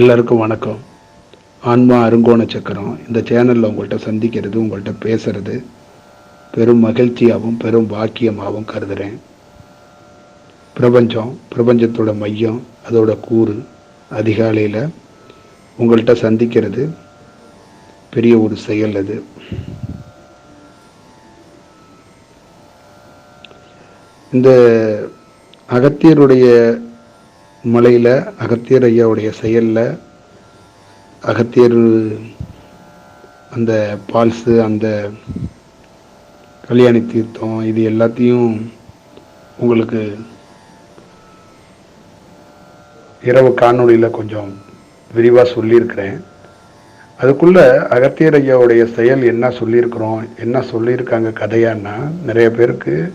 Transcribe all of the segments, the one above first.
எல்லாருக்கும் வணக்கம். ஆன்மா அருங்கோண சக்கரம். இந்த சேனலில் உங்கள்கிட்ட சந்திக்கிறது உங்கள்கிட்ட பேசுகிறது பெரும் மகிழ்ச்சியாகவும் பெரும் பாக்கியமாகவும் கருதுகிறேன் பிரபஞ்சம் பிரபஞ்சத்தோட மையம் அதோட கூறு அதிகாலையில் உங்கள்கிட்ட சந்திக்கிறது பெரிய ஒரு செயல் அது. இந்த அகத்தியருடைய மலையில் அகத்தியர் ஐயாவுடைய செயலில் அகத்தியர் அந்த பால்ஸு அந்த கல்யாணி தீர்த்தம் இது எல்லாத்தையும் உங்களுக்கு இரவு காணொளியில் கொஞ்சம் விரிவாக சொல்லியிருக்கிறேன். அதுக்குள்ளே அகத்தியர் ஐயாவுடைய செயல் என்ன சொல்லியிருக்கிறோம் என்ன சொல்லியிருக்காங்க கதையான்னா நிறைய பேருக்கு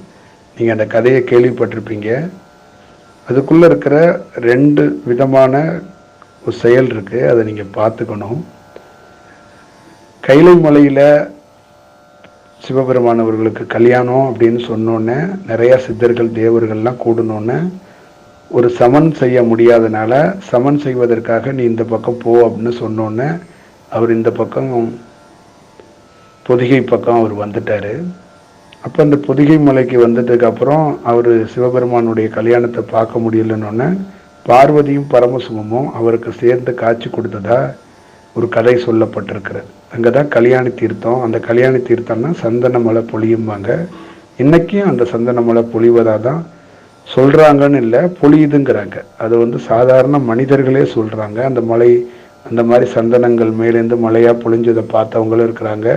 நீங்கள் அந்த கதையை கேள்விப்பட்டிருப்பீங்க. அதுக்குள்ளே இருக்கிற ரெண்டு விதமான ஒரு செயல் இருக்குது அதை நீங்கள் பார்த்துக்கணும். கைலை மலையில் சிவபெருமானவர்களுக்கு கல்யாணம் அப்படின்னு சொன்னோன்னே நிறையா சித்தர்கள் தேவர்கள்லாம் கூடணுன்னு ஒரு சமன் செய்ய முடியாதனால சமன் செய்வதற்காக நீ இந்த பக்கம் போ அப்படின்னு சொன்னோன்னே அவர் இந்த பக்கம் பொதிகை பக்கம் அவர் வந்துட்டார். அப்போ அந்த பொதிகை மலைக்கு வந்ததுக்கு அப்புறம் அவர் சிவபெருமானுடைய கல்யாணத்தை பார்க்க முடியலன்னொன்னே பார்வதியும் பரமசிவமும் அவருக்கு சேர்ந்து காட்சி கொடுத்ததா ஒரு கதை சொல்லப்பட்டிருக்கிறது. அங்கே தான் கல்யாணி தீர்த்தம். அந்த கல்யாணி தீர்த்தம்னா சந்தன மலை பொழியும்பாங்க. இன்றைக்கும் அந்த சந்தன மலை பொழிவதாக தான் சொல்கிறாங்கன்னு இல்லை பொழியுதுங்கிறாங்க. அது வந்து சாதாரண மனிதர்களே சொல்கிறாங்க அந்த மலை அந்த மாதிரி சந்தனங்கள் மேலேருந்து மலையாக பொழிஞ்சதை பார்த்தவங்களும் இருக்கிறாங்க.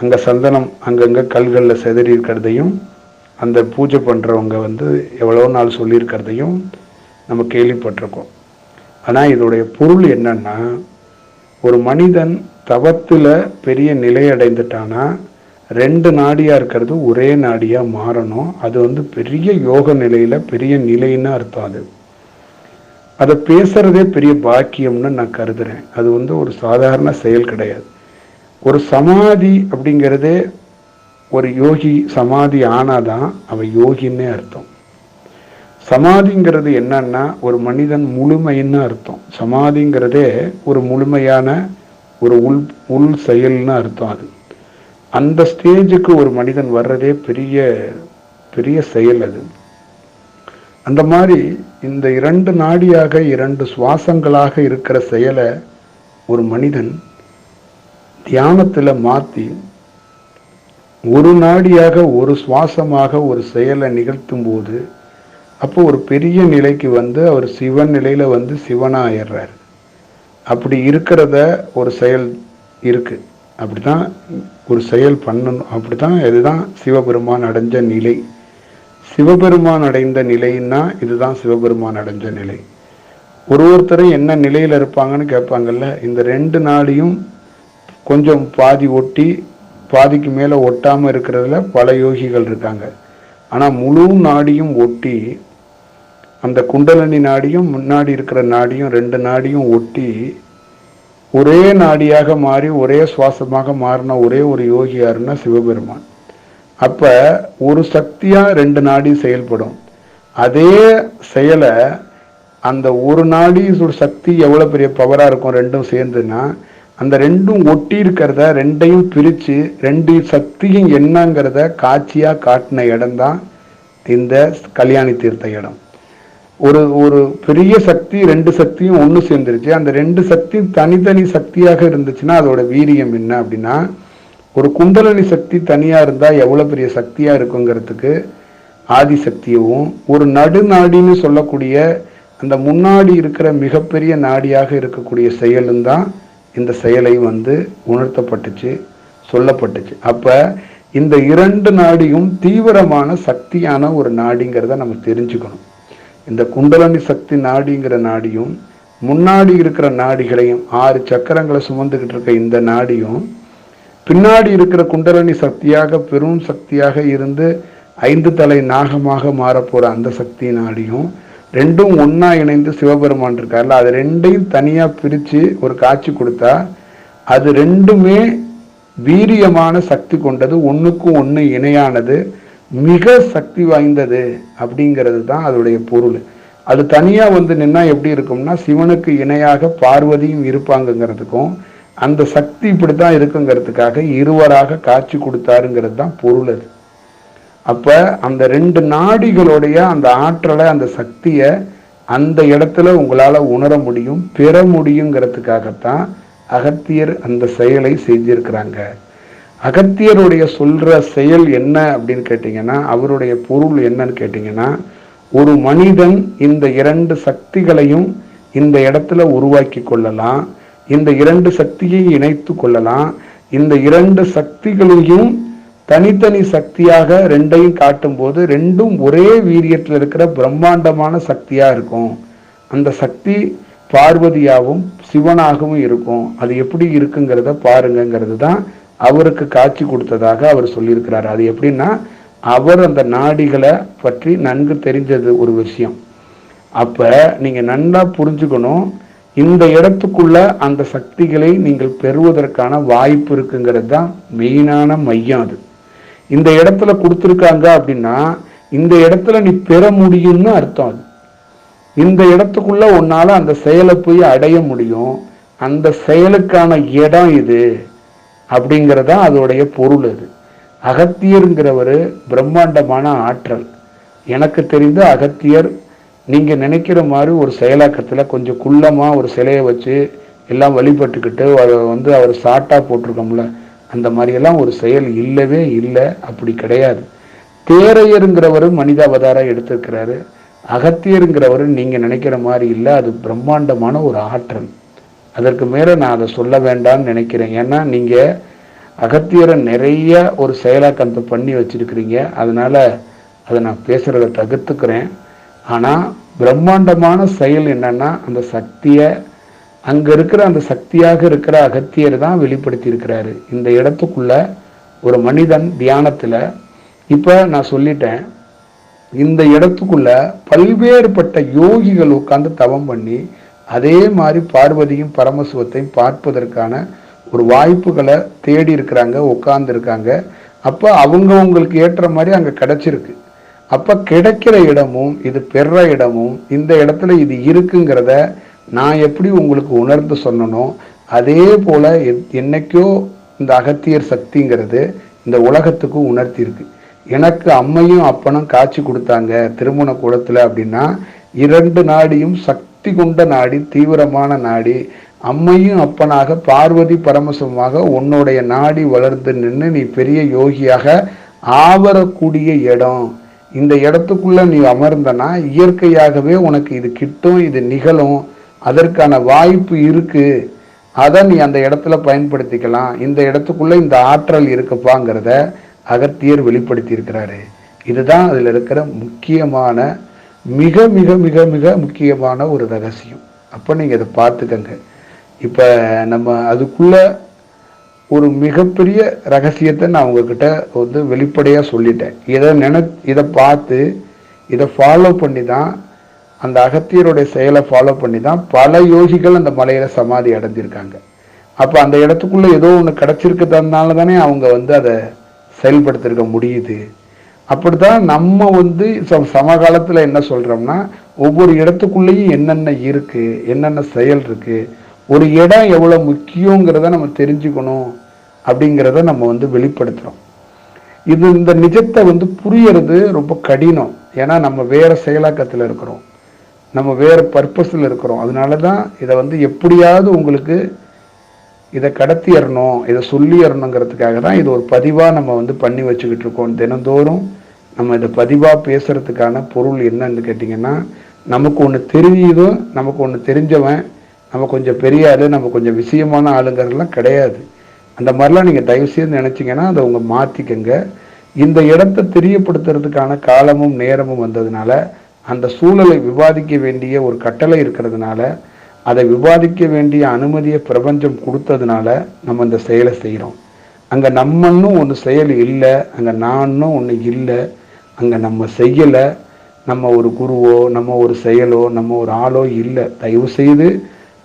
அங்கே சந்தனம் அங்கங்கே கல்களில் செதறி இருக்கிறதையும் அந்த பூஜை பண்ணுறவங்க வந்து எவ்வளோ நாள் சொல்லியிருக்கிறதையும் நம்ம கேள்விப்பட்டிருக்கோம். ஆனால் இதோடைய பொருள் என்னன்னா ஒரு மனிதன் தவத்தில் பெரிய நிலை அடைந்துட்டானா ரெண்டு நாடியாக இருக்கிறது ஒரே நாடியாக மாறணும். அது வந்து பெரிய யோக நிலையில் பெரிய நிலைன்னு அர்த்தம் அது. அதை பேசுகிறதே பெரிய பாக்கியம்னு நான் கருதுறேன். அது வந்து ஒரு சாதாரண செயல் கிடையாது. ஒரு சமாதி அப்படிங்கிறதே ஒரு யோகி சமாதி ஆனாதான் அவன் யோகின்னே அர்த்தம். சமாதிங்கிறது என்னன்னா ஒரு மனிதன் முழுமைன்னு அர்த்தம். சமாதிங்கிறதே ஒரு முழுமையான ஒரு உள் உள் செயல்னு அர்த்தம் அது. அந்த ஸ்டேஜுக்கு ஒரு மனிதன் வர்றதே பெரிய பெரிய செயல் அது. அந்த மாதிரி இந்த இரண்டு நாடியாக இரண்டு சுவாசங்களாக இருக்கிற செயலை ஒரு மனிதன் தியானத்தில் மாற்றி ஒரு நாடியாக ஒரு சுவாசமாக ஒரு செயலை நிகழ்த்தும் போது அப்போ ஒரு பெரிய நிலைக்கு வந்து அவர் சிவன் நிலையில் வந்து சிவனாயிடுறார். அப்படி இருக்கிறத ஒரு செயல் இருக்கு. அப்படிதான் ஒரு செயல் பண்ணணும். அப்படி தான் இதுதான் சிவபெருமான் அடைஞ்ச நிலை. சிவபெருமான் அடைந்த நிலைன்னா இதுதான் சிவபெருமான் அடைஞ்ச நிலை. ஒரு ஒருத்தரும் என்ன நிலையில் இருப்பாங்கன்னு கேட்பாங்கல்ல இந்த ரெண்டு நாளையும் கொஞ்சம் பாதி ஒட்டி பாதிக்கு மேலே ஒட்டாமல் இருக்கிறதுல பல யோகிகள் இருக்காங்க. ஆனால் முழு நாடியும் ஒட்டி அந்த குண்டலனி நாடியும் முன்னாடி இருக்கிற நாடியும் ரெண்டு நாடியும் ஒட்டி ஒரே நாடியாக மாறி ஒரே சுவாசமாக மாறின ஒரே ஒரு யோகி யாருன்னா சிவபெருமான். அப்போ ஒரு சக்தியாக ரெண்டு நாடி செயல்படும். அதே செயலை அந்த ஒரு நாடி சக்தி எவ்வளோ பெரிய பவராக இருக்கும் ரெண்டும் சேர்ந்துன்னா அந்த ரெண்டும் ஒட்டி இருக்கிறத ரெண்டையும் பிரித்து ரெண்டு சக்தியும் என்னங்கிறத காட்சியாக காட்டின இடம் தான் இந்த கல்யாணி தீர்த்த இடம். ஒரு ஒரு பெரிய சக்தி ரெண்டு சக்தியும் ஒன்று சேர்ந்துருச்சு. அந்த ரெண்டு சக்தி தனித்தனி சக்தியாக இருந்துச்சுன்னா அதோட வீரியம் என்ன அப்படின்னா ஒரு குண்டலனி சக்தி தனியாக இருந்தால் எவ்வளோ பெரிய சக்தியாக இருக்குங்கிறதுக்கு ஆதிசக்தியவும் ஒரு நடுநாடின்னு சொல்லக்கூடிய அந்த முன்னாடி இருக்கிற மிகப்பெரிய நாடியாக இருக்கக்கூடிய செயலும் தான் இந்த செயலை வந்து உணர்த்தப்பட்டுச்சு சொல்லப்பட்டுச்சு. அப்போ இந்த இரண்டு நாடியும் தீவிரமான சக்தியான ஒரு நாடிங்கிறத நம்ம தெரிஞ்சுக்கணும். இந்த குண்டலனி சக்தி நாடிங்கிற நாடியும் முன்னாடி இருக்கிற நாடிகளையும் ஆறு சக்கரங்களை சுமந்துக்கிட்டு இருக்க இந்த நாடியும் பின்னாடி இருக்கிற குண்டலனி சக்தியாக பெரும் சக்தியாக இருந்து ஐந்து தலை நாகமாக மாறப்போகிற அந்த சக்தி நாடியும் ரெண்டும் ஒன்றா இணைந்து சிவபெருமான் இருக்கார்ல அது ரெண்டையும் தனியாக பிரித்து ஒரு காட்சி கொடுத்தா அது ரெண்டுமே வீரியமான சக்தி கொண்டது ஒன்றுக்கும் ஒன்று இணையானது மிக சக்தி வாய்ந்தது அப்படிங்கிறது தான் அதோடைய பொருள். அது தனியாக வந்து நின்னா எப்படி இருக்கும்னா சிவனுக்கு இணையாக பார்வதியும் இருப்பாங்கங்கிறதுக்கும் அந்த சக்தி இப்படி தான் இருக்குங்கிறதுக்காக இருவராக காட்சி கொடுத்தாருங்கிறது தான் பொருள் அது. அப்ப அந்த ரெண்டு நாடிகளுடைய அந்த ஆற்றலை அந்த சக்தியை அந்த இடத்துல உங்களால உணர முடியும் பெற முடியுங்கிறதுக்காகத்தான் அகத்தியர் அந்த செயலை செஞ்சிருக்கிறாங்க. அகத்தியருடைய சொல்ற செயல் என்ன அப்படின்னு கேட்டீங்கன்னா அவருடைய பொருள் என்னன்னு கேட்டீங்கன்னா ஒரு மனிதன் இந்த இரண்டு சக்திகளையும் இந்த இடத்துல உருவாக்கி கொள்ளலாம் இந்த இரண்டு சக்தியை இணைத்து கொள்ளலாம் இந்த இரண்டு சக்திகளையும் தனித்தனி சக்தியாக ரெண்டையும் காட்டும்போது ரெண்டும் ஒரே வீரியத்தில் இருக்கிற பிரம்மாண்டமான சக்தியாக இருக்கும். அந்த சக்தி பார்வதியாகவும் சிவனாகவும் இருக்கும். அது எப்படி இருக்குங்கிறத பாருங்கங்கிறது தான் அவருக்கு காட்சி கொடுத்ததாக அவர் சொல்லியிருக்கிறார். அது எப்படின்னா அவர் அந்த நாடிகளை பற்றி நன்கு தெரிஞ்சது ஒரு விஷயம். அப்போ நீங்கள் நல்லா புரிஞ்சுக்கணும் இந்த இடத்துக்குள்ள அந்த சக்திகளை நீங்கள் பெறுவதற்கான வாய்ப்பு இருக்குங்கிறது தான் மெயினான மையம் அது. இந்த இடத்துல கொடுத்துருக்காங்க அப்படின்னா இந்த இடத்துல நீ பெற முடியும்னு அர்த்தம் அது. இந்த இடத்துக்குள்ள உன்னால அந்த செயலை போய் அடைய முடியும். அந்த செயலுக்கான இடம் இது அப்படிங்கிறதா அதோடைய பொருள் அது. அகத்தியருங்கிறவர் பிரம்மாண்டமான ஆற்றல். எனக்கு தெரிந்த அகத்தியர் நீங்க நினைக்கிற மாதிரி ஒரு செயலாக்கத்துல கொஞ்சம் குள்ளமா ஒரு சிலையை வச்சு எல்லாம் வழிபட்டுக்கிட்டு அதை வந்து அவர் சாட்டா போட்டிருக்கோம்ல அந்த மாதிரியெல்லாம் ஒரு செயல் இல்லவே இல்லை அப்படி கிடையாது. தேரையருங்கிறவர் மனித அவதாரம் எடுத்திருக்கிறாரு. அகத்தியருங்கிறவர் நீங்கள் நினைக்கிற மாதிரி இல்லை அது பிரம்மாண்டமான ஒரு ஆற்றல். அதற்கு மேலே நான் அதை சொல்ல வேண்டாம்னு நினைக்கிறேன். ஏன்னா நீங்கள் அகத்தியரை நிறைய ஒரு செயலாக்கத்தை பண்ணி வச்சிருக்கிறீங்க. அதனால் அதை நான் பேசுகிறத தகுத்துக்கிறேன். ஆனால் பிரம்மாண்டமான செயல் என்னன்னா அந்த சக்தியை அங்க இருக்கிற அந்த சக்தியாக இருக்கிற அகத்தியர் தான் வெளிப்படுத்தி இருக்கிறாரு இந்த இடத்துக்குள்ள ஒரு மனிதன் தியானத்துல இப்ப நான் சொல்லிட்டேன் இந்த இடத்துக்குள்ள பல்வேறுபட்ட யோகிகள் உட்கார்ந்து தவம் பண்ணி அதே மாதிரி பார்வதியும் பரமசுவத்தையும் பார்ப்பதற்கான ஒரு வாய்ப்புகளை தேடி இருக்கிறாங்க உட்கார்ந்து இருக்காங்க அப்ப அவங்க உங்களுக்கு ஏற்ற மாதிரி அங்க கிடைச்சிருக்கு. அப்ப கிடைக்கிற இடமும் இது பெற இடமும் இந்த இடத்துல இது இருக்குங்கிறத நான் எப்படி உங்களுக்கு உணர்ந்து சொன்னனோ அதே போல எத்- என்னைக்கோ இந்த அகத்தியர் சக்திங்கிறது இந்த உலகத்துக்கு உணர்த்தியிருக்கு. எனக்கு அம்மையும் அப்பனும் காட்சி கொடுத்தாங்க திருமண குளத்தில் அப்படின்னா இரண்டு நாடியும் சக்தி கொண்ட நாடி தீவிரமான நாடி அம்மையும் அப்பனாக பார்வதி பரமசமாக உன்னுடைய நாடி வளர்ந்து நின்று நீ பெரிய யோகியாக ஆவரக்கூடிய இடம். இந்த இடத்துக்குள்ள நீ அமர்ந்தனா இயற்கையாகவே உனக்கு இது கிட்டும் இது நிகழும். அதற்கான வாய்ப்பு இருக்கு. அதை நீ அந்த இடத்துல பயன்படுத்திக்கலாம். இந்த இடத்துக்குள்ள இந்த ஆற்றல் இருக்குப்பாங்கிறத அகத்தியர் வெளிப்படுத்தி இருக்கிறாரு இதுதான் அதில் இருக்கிற முக்கியமான மிக மிக மிக மிக முக்கியமான ஒரு ரகசியம். அப்போ நீங்கள் இதை பார்த்துக்கங்க. இப்போ நம்ம அதுக்குள்ள ஒரு மிகப்பெரிய ரகசியத்தை நான் உங்ககிட்ட வந்து வெளிப்படையாக சொல்லிட்டேன். இதை நினை இதை பார்த்து இதை ஃபாலோ பண்ணி தான் அந்த அகத்தியருடைய செயலை ஃபாலோ பண்ணி தான் பல யோகிகள் அந்த மலையில சமாதி அடைஞ்சிருக்காங்க. அப்போ அந்த இடத்துக்குள்ள ஏதோ ஒன்று கிடைச்சிருக்கிறதுனால தானே அவங்க வந்து அதை செயல்படுத்திருக்க முடியுது. அப்படித்தான் நம்ம வந்து சமகாலத்தில் என்ன சொல்றோம்னா ஒவ்வொரு இடத்துக்குள்ளேயும் என்னென்ன இருக்கு என்னென்ன செயல் இருக்கு ஒரு இடம் எவ்வளோ முக்கியங்கிறத நம்ம தெரிஞ்சுக்கணும் அப்படிங்கிறத நம்ம வந்து வெளிப்படுத்துகிறோம் இது இந்த நிஜத்தை வந்து புரியறது ரொம்ப கடினம். ஏன்னா நம்ம வேற செயலாக்கத்தில் இருக்கிறோம். நம்ம வேறு பர்பஸில் இருக்கிறோம். அதனால தான் இதை வந்து எப்படியாவது உங்களுக்கு இதை கடத்திடணும் இதை சொல்லிடணுங்கிறதுக்காக தான் இது ஒரு பதிவாக நம்ம வந்து பண்ணி வச்சுக்கிட்டு இருக்கோம். தினந்தோறும் நம்ம இதை பதிவாக பேசுகிறதுக்கான பொருள் என்னன்னு கேட்டிங்கன்னா நமக்கு ஒன்று தெரியுதோ நமக்கு ஒன்று தெரிஞ்சவன் நம்ம கொஞ்சம் பெரிய ஆளு நம்ம கொஞ்சம் விஷயமான ஆளுங்கிறதுலாம் கிடையாது. அந்த மாதிரிலாம் நீங்கள் தயவுசெய்து நினச்சிங்கன்னா அதை உங்கள் மாற்றிக்கங்க இந்த இடத்த தெரியப்படுத்துறதுக்கான காலமும் நேரமும் வந்ததுனால அந்த சூழலை விவாதிக்க வேண்டிய ஒரு கட்டளை இருக்கிறதுனால அதை விவாதிக்க வேண்டிய அனுமதியை பிரபஞ்சம் கொடுத்ததுனால நம்ம இந்த செயலை செய்கிறோம் அங்கே நம்மன்னு ஒன்று செயல் இல்லை அங்கே நானும் ஒன்று இல்லை அங்கே நம்ம செய்யலை நம்ம ஒரு குருவோ நம்ம ஒரு செயலோ நம்ம ஒரு ஆளோ இல்லை. தயவு செய்து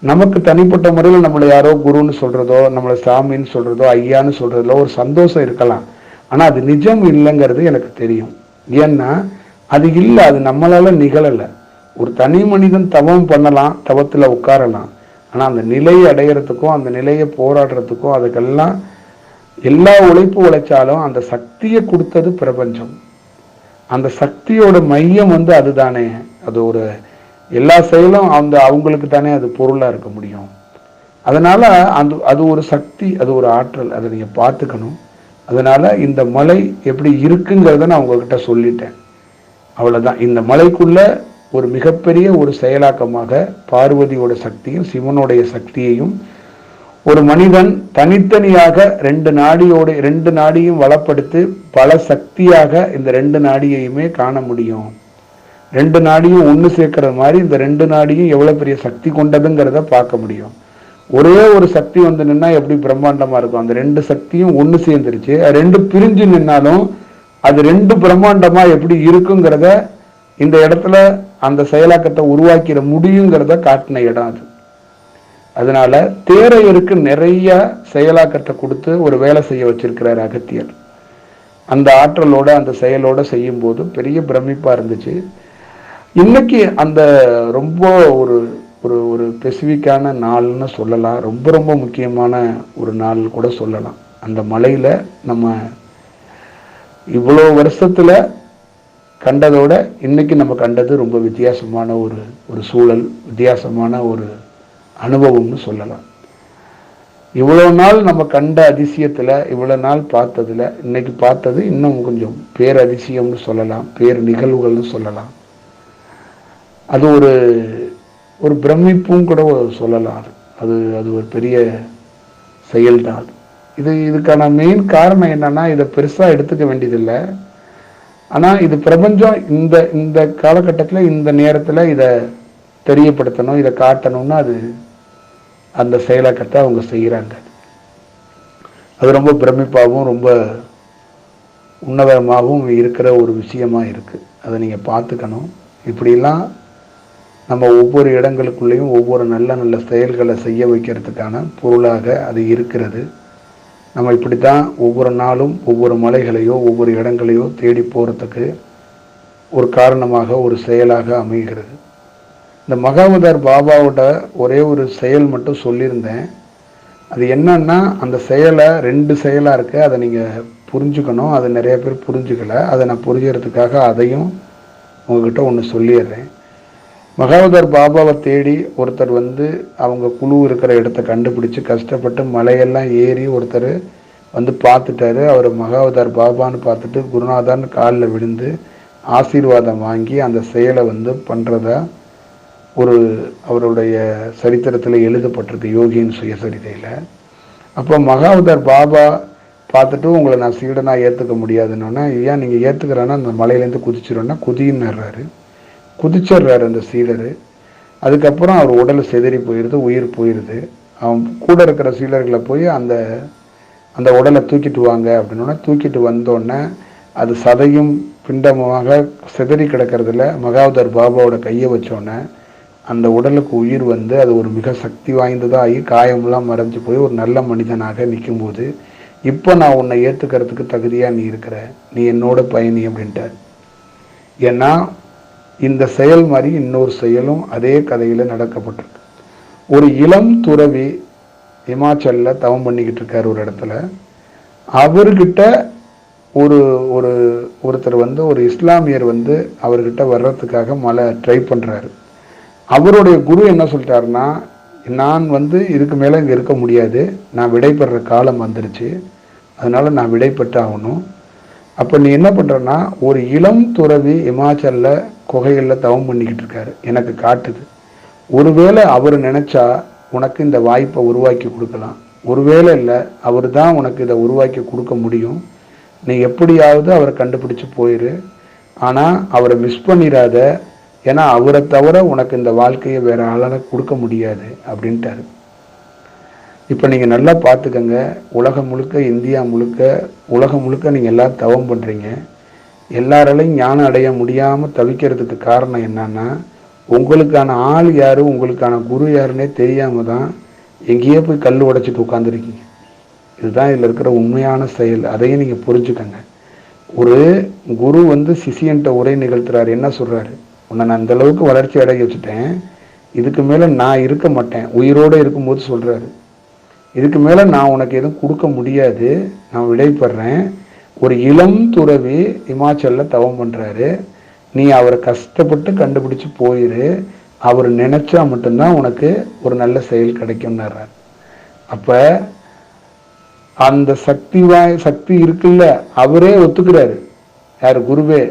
நமக்கு தனிப்பட்ட முறையில் நம்மளை யாரோ குருன்னு சொல்கிறதோ நம்மளை சாமின்னு சொல்கிறதோ ஐயான்னு சொல்கிறதுல ஒரு சந்தோஷம் இருக்கலாம். ஆனால் அது நிஜம் இல்லைங்கிறது எனக்கு தெரியும். ஏன்னா அது இல்லை அது நம்மளால் நிகழலை. ஒரு தனி மனிதன் தவம் பண்ணலாம் தவத்தில் உட்காரலாம். ஆனால் அந்த நிலையை அடையிறதுக்கும் அந்த நிலையை போராடுறதுக்கும் அதுக்கெல்லாம் எல்லா உழைப்பு உழைச்சாலும் அந்த சக்தியை கொடுத்தது பிரபஞ்சம். அந்த சக்தியோட மையம் வந்து அதுதானே. அது ஒரு எல்லா செயலும் அந்த அவங்களுக்கு தானே அது பொருளாக இருக்க முடியும். அதனால் அந்த அது ஒரு சக்தி அது ஒரு ஆற்றல். அதை நீங்கள் பார்த்துக்கணும். அதனால் இந்த மலை எப்படி இருக்குங்கிறத நான் உங்ககிட்ட சொல்லிட்டேன். அவ்வளவுதான். இந்த மலைக்குள்ள ஒரு மிகப்பெரிய ஒரு செயலாக்கமாக பார்வதியோட சக்தியும் சிவனுடைய சக்தியையும் ஒரு மனிதன் தனித்தனியாக ரெண்டு நாடியோட ரெண்டு நாடியும் வளப்படுத்தி பல சக்தியாக இந்த ரெண்டு நாடியையுமே காண முடியும். ரெண்டு நாடியும் ஒன்று சேர்க்கிற மாதிரி இந்த ரெண்டு நாடியும் எவ்வளவு பெரிய சக்தி கொண்டதுங்கிறத பார்க்க முடியும். ஒரே ஒரு சக்தி வந்து நின்னா எப்படி பிரம்மாண்டமா இருக்கும்? அந்த ரெண்டு சக்தியும் ஒன்று சேர்ந்துருச்சு. அது ரெண்டு பிரிஞ்சு நின்னாலும் அது ரெண்டு பிரம்மாண்டமா எப்படி இருக்குங்கிறத இந்த இடத்துல அந்த செயலாக்கத்தை உருவாக்கிட முடியுங்கிறத காட்டின இடம் அது. அதனால தேரையருக்கு நிறைய செயலாக்கத்தை கொடுத்து ஒரு வேலை செய்ய வச்சிருக்கிறார் அகத்தியர். அந்த ஆற்றலோட அந்த செயலோட செய்யும் போது பெரிய பிரமிப்பா இருந்துச்சு. இன்னைக்கு அந்த ரொம்ப ஒரு ஒரு ஒரு ஸ்பெசிஃபிக்கான நாள்னு சொல்லலாம். ரொம்ப ரொம்ப முக்கியமான ஒரு நாள் கூட சொல்லலாம். அந்த மலையில நம்ம இவ்வளோ வருஷத்தில் கண்டதோட இன்னைக்கு நம்ம கண்டது ரொம்ப வித்தியாசமான ஒரு ஒரு சூழல் வித்தியாசமான ஒரு அனுபவம்னு சொல்லலாம். இவ்வளோ நாள் நம்ம கண்ட அதிசயத்தில் இவ்வளோ நாள் பார்த்ததுல இன்னைக்கு பார்த்தது இன்னும் கொஞ்சம் பேர் அதிசயம்னு சொல்லலாம் பேர் நிகழ்வுகள்னு சொல்லலாம். அது ஒரு ஒரு பிரமிப்பும் கூட சொல்லலாம் அது. அது அது ஒரு பெரிய செயல்தான். அது. இது இதுக்கான மெயின் காரணம் என்னன்னா இதை பெருசாக எடுத்துக்க வேண்டியதில்லை. ஆனால் இது பிரபஞ்சம் இந்த இந்த காலகட்டத்தில் இந்த நேரத்தில் இதை தெரியப்படுத்தணும் இதை காட்டணும்னு அது அந்த செயலாக்கத்தை அவங்க செய்கிறாங்க அது ரொம்ப பிரமிப்பாகவும் ரொம்ப உன்னதமாகவும் இருக்கிற ஒரு விஷயமா இருக்குது அதை நீங்கள் பார்த்துக்கணும். இப்படிலாம் நம்ம ஒவ்வொரு இடங்களுக்குள்ளேயும் ஒவ்வொரு நல்ல நல்ல செயல்களை செய்ய வைக்கிறதுக்கான பொருளாக அது இருக்கிறது. நம்ம இப்படி தான் ஒவ்வொரு நாளும் ஒவ்வொரு மலைகளையோ ஒவ்வொரு இடங்களையோ தேடி போகிறதுக்கு ஒரு காரணமாக ஒரு செயலாக அமைகிறது. இந்த மகாவதார் பாபாவோட ஒரே ஒரு செயல் மட்டும் சொல்லியிருந்தேன். அது என்னன்னா அந்த செயலை ரெண்டு செயலாக இருக்கு. அதை நீங்கள் புரிஞ்சுக்கணும். அதை நிறைய பேர் புரிஞ்சுக்கலை. அதை நான் புரிஞ்சுக்கிறதுக்காக அதையும் உங்ககிட்ட ஒன்று சொல்லிடுறேன். மகாவதார் பாபாவை தேடி ஒருத்தர் வந்து அவங்க குழு இருக்கிற இடத்த கண்டுபிடிச்சு கஷ்டப்பட்டு மலையெல்லாம் ஏறி ஒருத்தர் வந்து பார்த்துட்டாரு. அவர் மகாவதார் பாபான்னு பார்த்துட்டு குருநாதன் காலில் விழுந்து ஆசீர்வாதம் வாங்கி அந்த செயலை வந்து பண்ணுறதா ஒரு அவருடைய சரித்திரத்தில் எழுதப்பட்டிருக்கு யோகியின் சுயசரிதையில். அப்போ மகாவதார் பாபா பார்த்துட்டு உங்களை நான் சீடனாக ஏற்றுக்க முடியாதுன்னொன்னே ஏன் நீங்கள் ஏற்றுக்கிறேன்னா அந்த மலையிலேருந்து குதிச்சிடும்னா குதின்னுறாரு குதிச்சிடுறாரு அந்த சீடர் அதுக்கப்புறம் அவர் உடல் சிதறி போயிடுது உயிர் போயிடுது அவன் கூட இருக்கிற சீடர்களை போய் அந்த அந்த உடலை தூக்கிட்டு வாங்க அப்படின்னோடனே தூக்கிட்டு வந்தோடனே அது சதையும் பிண்டமாக சிதறி கிடக்கிறதுல மகாவதர் பாபாவோட கையை வச்சோடனே அந்த உடலுக்கு உயிர் வந்து அது ஒரு மிக சக்தி வாய்ந்ததாகி காயமெல்லாம் மறைஞ்சு போய் ஒரு நல்ல மனிதனாக நிற்கும்போது இப்போ நான் உன்னை ஏற்றுக்கிறதுக்கு தகுதியாக நீ இருக்கிற நீ என்னோட பயணி அப்படின்ட்டார். ஏன்னா இந்த செயல் மாதிரி இன்னொரு செயலும் அதே கதையில் நடக்கப்பட்டிருக்கு. ஒரு இளம் துறவி இமாச்சலில் தவம் பண்ணிக்கிட்டு இருக்கார் ஒரு இடத்துல. அவர்கிட்ட ஒரு ஒரு ஒருத்தர் வந்து ஒரு இஸ்லாமியர் வந்து அவர்கிட்ட வர்றதுக்காக மலை ட்ரை பண்ணுறாரு அவருடைய குரு என்ன சொல்லிட்டாருன்னா நான் வந்து இதுக்கு மேலே இங்கே இருக்க முடியாது. நான் விடைபெற காலம் வந்துருச்சு. அதனால் நான் விடைபெற்று ஆகணும். அப்போ நீ என்ன பண்ணுறன்னா ஒரு இளம் துறவி இமாச்சலில் குகைகளில் தவம் பண்ணிக்கிட்டு இருக்காரு. எனக்கு காட்டுது. ஒருவேளை அவர் நினச்சா உனக்கு இந்த வாய்ப்பை உருவாக்கி கொடுக்கலாம். ஒருவேளை இல்லை அவர் தான் உனக்கு இதை உருவாக்கி கொடுக்க முடியும். நீ எப்படியாவது அவரை கண்டுபிடிச்சு போயிரு. ஆனால் அவரை மிஸ் பண்ணிடாத ஏன்னா அவரை தவிர உனக்கு இந்த வாழ்க்கையை வேற ஆளால் கொடுக்க முடியாது அப்படின்ட்டாரு. இப்போ நீங்கள் நல்லா பார்த்துக்கங்க உலகம் முழுக்க இந்தியா முழுக்க உலகம் முழுக்க நீங்கள் எல்லாம் தவம் பண்ணுறீங்க எல்லாராலையும் ஞானம் அடைய முடியாமல் தவிக்கிறதுக்கு காரணம் என்னன்னா உங்களுக்கான ஆள் யாரு உங்களுக்கான குரு யாருன்னே தெரியாமல் தான் எங்கேயோ போய் கல் உடைச்சிட்டு உட்காந்துருக்கீங்க இதுதான் இதில் இருக்கிற உண்மையான செயல். அதையும் நீங்கள் புரிஞ்சுக்கங்க. ஒரு குரு வந்து சிஷியன்ட்ட உரை நிகழ்த்துறாரு. என்ன சொல்கிறாரு உன்னை நான் அந்தளவுக்கு வளர்ச்சி அடைய வச்சுட்டேன். இதுக்கு மேலே நான் இருக்க மாட்டேன். உயிரோடு இருக்கும்போது சொல்கிறாரு இதுக்கு மேலே நான் உனக்கு எதுவும் கொடுக்க முடியாது. நான் விடைபடுறேன் ஒரு இளம் துறவி இமாச்சலில் தவம் பண்ணுறாரு நீ அவரை கஷ்டப்பட்டு கண்டுபிடிச்சு போயிரு. அவர் நினச்சா மட்டும்தான் உனக்கு ஒரு நல்ல செயல் கிடைக்கும்னாரு அப்போ அந்த சக்தி வாய் சக்தி இருக்குல்ல அவரே ஒத்துக்கிறாரு. யார்? குருவே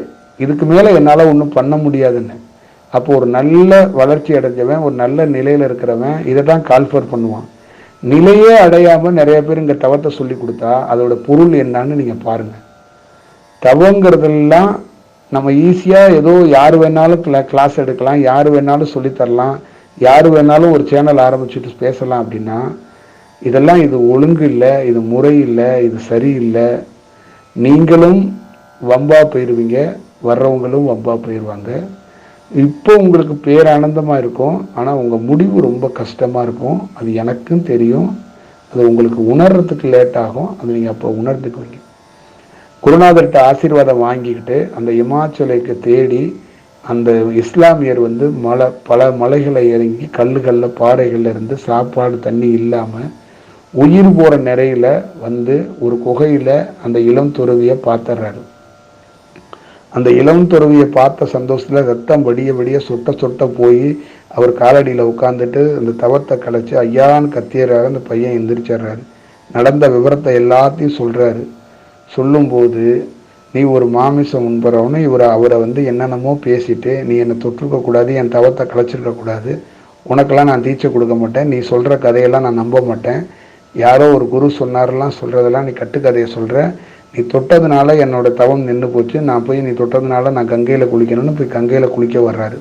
இதுக்கு மேலே என்னால் ஒன்றும் பண்ண முடியாதுன்னு. அப்போ ஒரு நல்ல வளர்ச்சி அடைஞ்சவன் ஒரு நல்ல நிலையில் இருக்கிறவன் இதை தான் கால்ஃபர் பண்ணுவான். நிலையே அடையாமல் நிறைய பேர் இங்கே தவத்தை சொல்லி கொடுத்தா அதோட பொருள் என்னன்னு நீங்கள் பாருங்கள் தவங்கிறதெல்லாம் நம்ம ஈஸியாக ஏதோ யார் வேணாலும் கிளா கிளாஸ் எடுக்கலாம் யார் வேணாலும் சொல்லித்தரலாம் யார் வேணாலும் ஒரு சேனல் ஆரம்பிச்சுட்டு பேசலாம் அப்படின்னா இதெல்லாம் இது ஒழுங்கு இல்லை இது முறை இல்லை இது சரியில்லை நீங்களும் வம்பா போயிடுவீங்க வர்றவங்களும் வம்பா போயிடுவாங்க இப்போ உங்களுக்கு பேரானந்தமாக இருக்கும் ஆனால் உங்கள் முடிவு ரொம்ப கஷ்டமாக இருக்கும். அது எனக்கும் தெரியும். அது உங்களுக்கு உணர்றதுக்கு லேட் ஆகும். அது நீங்கள் அப்போ உணர்ந்துக்குவீங்க. குருநாதர்கிட்ட ஆசீர்வாதம் வாங்கிக்கிட்டு அந்த இமாச்சலைக்கு தேடி அந்த இஸ்லாமியர் வந்து மலை பல மலைகளை இறங்கி கல்லுகளில் பாறைகளில் இருந்து சாப்பாடு தண்ணி இல்லாமல் உயிர் போகிற நிறையில வந்து ஒரு குகையில் அந்த இளம் துறவியை பார்த்துறாரு. அந்த இளம் துறவியை பார்த்த சந்தோஷத்தில் ரத்தம் வடிய வடிய சொட்ட சொட்ட போய் அவர் காலடியில் உட்காந்துட்டு அந்த தவத்தை கலைச்சி ஐயான்னு கத்தியறாரு அந்த பையன் எந்திரிச்சிடுறாரு. நடந்த விவரத்தை எல்லாத்தையும் சொல்கிறாரு சொல்லும்போது நீ ஒரு மாமிசம் உண்பறவனு இவர் அவரை வந்து என்னென்னமோ பேசிட்டு நீ என்னை தொற்றுக்கக்கூடாது என் தவத்தை கலைச்சிருக்கக்கூடாது உனக்கெல்லாம் நான் தீட்சை கொடுக்க மாட்டேன். நீ சொல்கிற கதையெல்லாம் நான் நம்ப மாட்டேன். யாரோ ஒரு குரு சொன்னாரெல்லாம் சொல்கிறதெல்லாம் நீ கட்டுக்கதையை சொல்கிற நீ தொட்டதுனால என்னோட தவம் நின்று போச்சு. நான் போய் நீ தொட்டதுனால நான் கங்கையில் குளிக்கணும்னு போய் கங்கையில் குளிக்க வர்றாரு.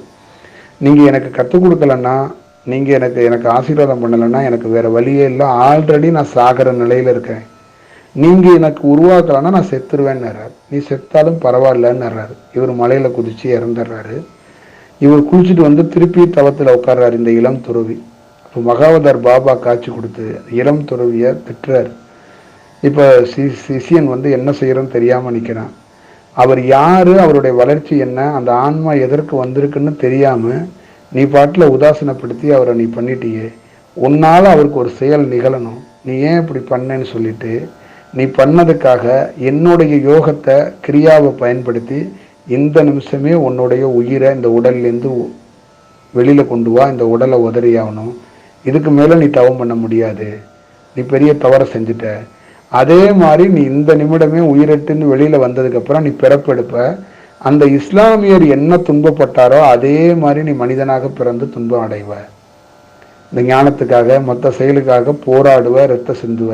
நீங்கள் எனக்கு கற்றுக் கொடுக்கலன்னா நீங்கள் எனக்கு எனக்கு ஆசீர்வாதம் பண்ணலைன்னா எனக்கு வேறு வழியே இல்லை. ஆல்ரெடி நான் சாகிற நிலையில் இருக்கேன். நீங்கள் எனக்கு உருவாக்கலைன்னா நான் செத்துருவேன்னுறாரு. நீ செத்தாலும் பரவாயில்லன்னுறாரு. இவர் மலையில் குதித்து இறந்துடுறாரு இவர் குளிச்சுட்டு வந்து திருப்பி தவத்தில் உட்கார்றாரு இந்த இளம் துறவி. இப்போ மகாவதார் பாபா காட்சி கொடுத்து இளம் துறவியை திட்டுறார். இப்போ சி சிஷியன் வந்து என்ன செய்கிறோன்னு தெரியாமல் நிற்கிறான் அவர் யார் அவருடைய வளர்ச்சி என்ன அந்த ஆன்மா எதற்கு வந்திருக்குன்னு தெரியாமல் நீ பாட்டில் உதாசனப்படுத்தி அவரை நீ பண்ணிட்டியே. உன்னால் அவருக்கு ஒரு செயல் நிகழணும். நீ ஏன் இப்படி பண்ணேன்னு சொல்லிட்டு நீ பண்ணதுக்காக என்னுடைய யோகத்தை கிரியாவை பயன்படுத்தி இந்த நிமிஷமே உன்னுடைய உயிரை இந்த உடல்லேருந்து வெளியில் கொண்டு வா இந்த உடலை உதறியாகணும். இதுக்கு மேலே நீ தவம் பண்ண முடியாது. நீ பெரிய தவறை செஞ்சுட்ட. அதே மாதிரி நீ இந்த நிமிடமே உயிரெட்டுன்னு வெளியில் வந்ததுக்கப்புறம் நீ பிறப்பெடுப்ப. அந்த இஸ்லாமியர் என்ன துன்பப்பட்டாரோ அதே மாதிரி நீ மனிதனாக பிறந்து துன்பம் அடைவ. இந்த ஞானத்துக்காக மொத்த செயலுக்காக போராடுவ ரத்த சிந்துவ.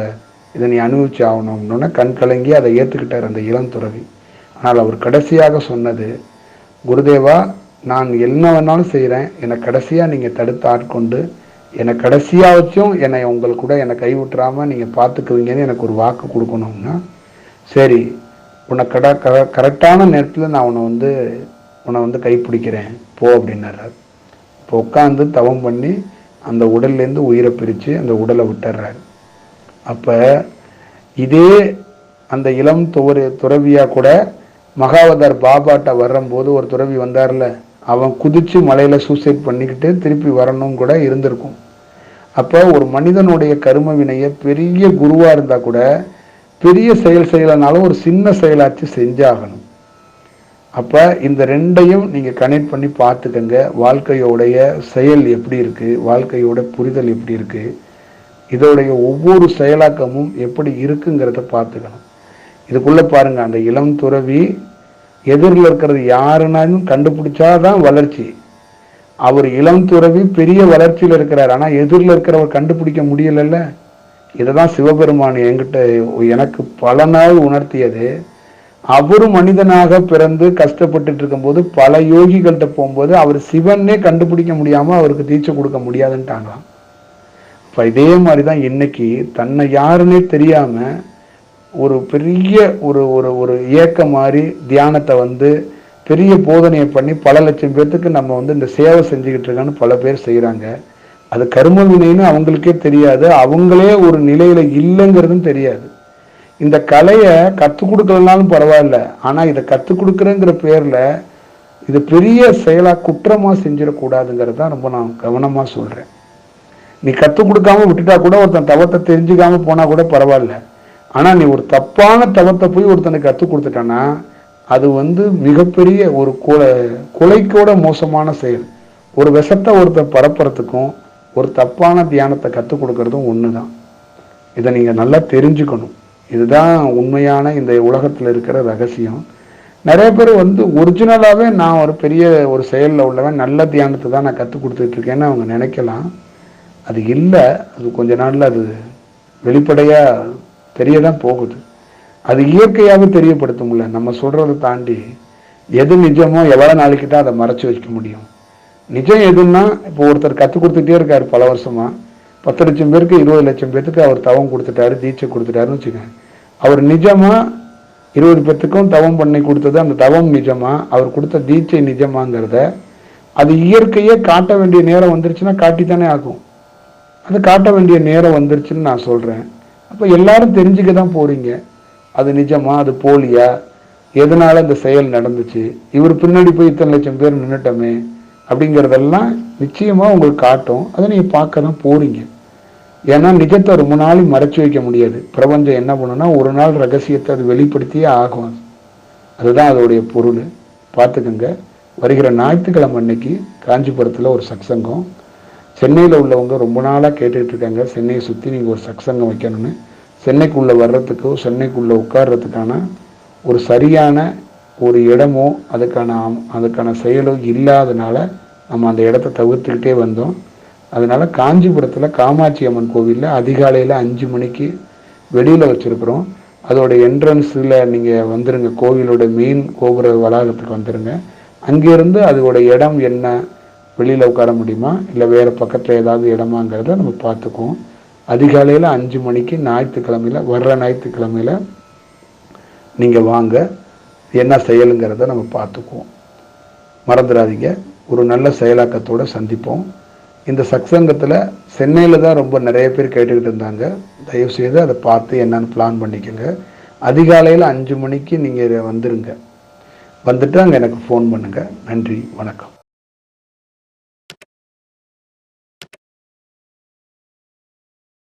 இதை நீ அனுபவிச்சு ஆகணும்னு கண் கலங்கி அதை ஏற்றுக்கிட்டார் அந்த இளம் துறவி. ஆனால் அவர் கடைசியாக சொன்னது குருதேவா நான் என்ன வேணாலும் செய்கிறேன் என்னை கடைசியாக நீங்கள் தடுத்து ஆட்கொண்டு என்னை கடைசியாவச்சும் என்னை உங்களுக்கு கூட என்னை கைவிட்டுறாமல் நீங்கள் பார்த்துக்குவீங்கன்னு எனக்கு ஒரு வாக்கு கொடுக்கணும்னா சரி உன்னை கட க கரெக்டான நேரத்தில் நான் உன்னை வந்து உன்னை வந்து கைப்பிடிக்கிறேன். போ அப்படின்னாரு. இப்போ உட்காந்து தவம் பண்ணி அந்த உடல்லேருந்து உயிரை பிரித்து அந்த உடலை விட்டுறாரு. அப்போ இதே அந்த இளம் துவரு துறவியாக கூட மகாவதார் பாபாட்ட வர்றம்போது ஒரு துறவி வந்தார்ல அவன் குதிச்சு மலையில் சூசைட் பண்ணிக்கிட்டு திருப்பி வரணும் கூட இருந்திருக்கும். அப்போ ஒரு மனிதனுடைய கரும வினையை பெரிய குருவாக இருந்தால் கூட பெரிய செயல் செய்யலைனாலும் ஒரு சின்ன செயலாச்சு செஞ்சாகணும். அப்போ இந்த ரெண்டையும் நீங்கள் கனெக்ட் பண்ணி பார்த்துக்கங்க. வாழ்க்கையோடைய செயல் எப்படி இருக்குது வாழ்க்கையோட புரிதல் எப்படி இருக்குது இதோடைய ஒவ்வொரு செயலாக்கமும் எப்படி இருக்குங்கிறத பார்த்துக்கணும். இதுக்குள்ளே பாருங்கள் அந்த இளம் துறவி எதிரில் இருக்கிறது யாருனாலும் கண்டுபிடிச்சாதான் வளர்ச்சி. அவர் இளம் துறவி பெரிய வளர்ச்சியில் இருக்கிறார். ஆனால் எதிரில் இருக்கிறவர் கண்டுபிடிக்க முடியலல்ல. இதை தான் சிவபெருமான் என்கிட்ட எனக்கு பல நாள் உணர்த்தியது. அவரும் மனிதனாக பிறந்து கஷ்டப்பட்டுட்டு இருக்கும்போது பல யோகிகள்கிட்ட போகும்போது அவர் சிவனே கண்டுபிடிக்க முடியாமல் அவருக்கு தீட்சை கொடுக்க முடியாதுன்ட்டாங்களாம். இப்போ இதே மாதிரி தான் இன்னைக்கு தன்னை யாருன்னே தெரியாமல் ஒரு பெரிய ஒரு ஒரு ஒரு இயக்க மாதிரி தியானத்தை வந்து பெரிய போதனையை பண்ணி பல லட்சம் பேர்த்துக்கு நம்ம வந்து இந்த சேவை செஞ்சுக்கிட்டு இருக்கான்னு பல பேர் செய்கிறாங்க அது கரும வினைன்னு அவங்களுக்கே தெரியாது. அவங்களே ஒரு நிலையில இல்லைங்கிறதும் தெரியாது. இந்த கலையை கற்றுக் கொடுக்கலனாலும் பரவாயில்ல. ஆனால் இதை கற்றுக் கொடுக்குறேங்கிற பேரில் இது பெரிய செயலாக குற்றமாக செஞ்சிடக்கூடாதுங்கிறது தான் ரொம்ப நான் கவனமாக சொல்கிறேன் நீ கற்றுக் கொடுக்காம விட்டுட்டா கூட ஒருத்தன் தவத்தை தெரிஞ்சுக்காம போனால் கூட பரவாயில்ல. ஆனால் நீ ஒரு தப்பான தவத்தை போய் ஒருத்தனுக்கு கற்றுக் கொடுத்துட்டானா அது வந்து மிகப்பெரிய ஒரு கொலை கொலைக்கோட மோசமான செயல். ஒரு விஷத்தை ஒருத்தர் பரப்புறதுக்கும் ஒரு தப்பான தியானத்தை கற்றுக் கொடுக்கறதும் ஒன்று தான் இதை நீங்கள் நல்லா தெரிஞ்சுக்கணும். இதுதான் உண்மையான இந்த உலகத்தில் இருக்கிற ரகசியம். நிறைய பேர் வந்து ஒரிஜினலாகவே நான் ஒரு பெரிய ஒரு செயலில் உள்ளவன் நல்ல தியானத்தை தான் நான் கற்றுக் கொடுத்துட்ருக்கேன்னு அவங்க நினைக்கலாம். அது இல்லை. அது கொஞ்ச நாளில் அது வெளிப்படையாக தெரிய தான் போகுது. அது இயற்கையாக தெரியப்படுத்தும்ல. நம்ம சொல்கிறத தாண்டி எது நிஜமோ எவ்வளோ நாளைக்கு தான் அதை மறைச்சி வைக்க முடியும். நிஜம் எதுன்னா இப்போ ஒருத்தர் கற்றுக் கொடுத்துட்டே இருக்காரு பல வருஷமா. பத்து லட்சம் பேருக்கு இருபது லட்சம் பேர்த்துக்கு அவர் தவம் கொடுத்துட்டாரு தீட்சை கொடுத்துட்டாருன்னு வச்சுக்கோங்க. அவர் நிஜமா இருபது பேர்த்துக்கும் தவம் பண்ணி கொடுத்தது அந்த தவம் நிஜமா அவர் கொடுத்த தீட்சை நிஜமாங்கிறத அது இயற்கையே காட்ட வேண்டிய நேரம் வந்துருச்சுன்னா காட்டித்தானே ஆகும். அது காட்ட வேண்டிய நேரம் வந்துருச்சுன்னு நான் சொல்கிறேன் அப்போ எல்லாரும் தெரிஞ்சுக்க தான் போகிறீங்க அது நிஜமா? அது போலியா? எதனால இந்த செயல் நடந்துச்சு? இவர் பின்னாடி போய் இத்தனை லட்சம் பேர் நின்றுட்டோமே அப்படிங்கிறதெல்லாம் நிச்சயமா உங்களுக்கு காட்டும். அதை நீங்க பார்க்க தான் போறீங்க. ஏன்னா நிஜத்தை ரொம்ப நாள் மறைச்சு வைக்க முடியாது. பிரபஞ்சம் என்ன பண்ணுன்னா ஒரு நாள் ரகசியத்தை அது வெளிப்படுத்தியே ஆகும் அதுதான் அதோடைய பொருள். பார்த்துக்கோங்க. வருகிற ஞாயிற்றுக்கிழமை அன்னைக்கு காஞ்சிபுரத்தில் ஒரு சக்சங்கம் சென்னையில் உள்ளவங்க ரொம்ப நாளாக கேட்டுக்கிட்டு இருக்காங்க. சென்னையை சுற்றி நீங்கள் ஒரு சக்சங்கம் வைக்கணும்னு. சென்னைக்குள்ளே வர்றதுக்கோ சென்னைக்குள்ளே உட்கார்றதுக்கான ஒரு சரியான ஒரு இடமோ அதுக்கான அதுக்கான செயலோ இல்லாதனால நம்ம அந்த இடத்த தவிர்த்துக்கிட்டே வந்தோம். அதனால் காஞ்சிபுரத்தில் காமாட்சி அம்மன் கோவிலில் அதிகாலையில் அஞ்சு மணிக்கு வெளியில் வச்சுருக்குறோம். அதோட என்ட்ரன்ஸில் நீங்கள் வந்துருங்க. கோவிலோட மெயின் கோபுர வளாகத்துக்கு வந்துடுங்க அங்கேருந்து அதோட இடம் என்ன? வெளியில் உட்கார முடியுமா? இல்லை வேறு பக்கத்தில் ஏதாவது இடமாங்கிறத நம்ம பார்த்துக்குவோம். அதிகாலையில் அஞ்சு மணிக்கு ஞாயிற்றுக்கிழமையில் வர்ற ஞாயிற்றுக்கிழமையில் நீங்கள் வாங்க. என்ன செயலுங்கிறத நம்ம பார்த்துக்குவோம். மறந்துடாதீங்க. ஒரு நல்ல செயலாக்கத்தோடு சந்திப்போம். இந்த சத்சங்கத்தில் சென்னையில் தான் ரொம்ப நிறைய பேர் கேட்டுக்கிட்டு இருந்தாங்க. தயவுசெய்து அதை பார்த்து என்னன்னு பிளான் பண்ணிக்கோங்க. அதிகாலையில் அஞ்சு மணிக்கு நீங்கள் வந்துருங்க. வந்துட்டு அங்கே எனக்கு ஃபோன் பண்ணுங்கள் நன்றி. வணக்கம்.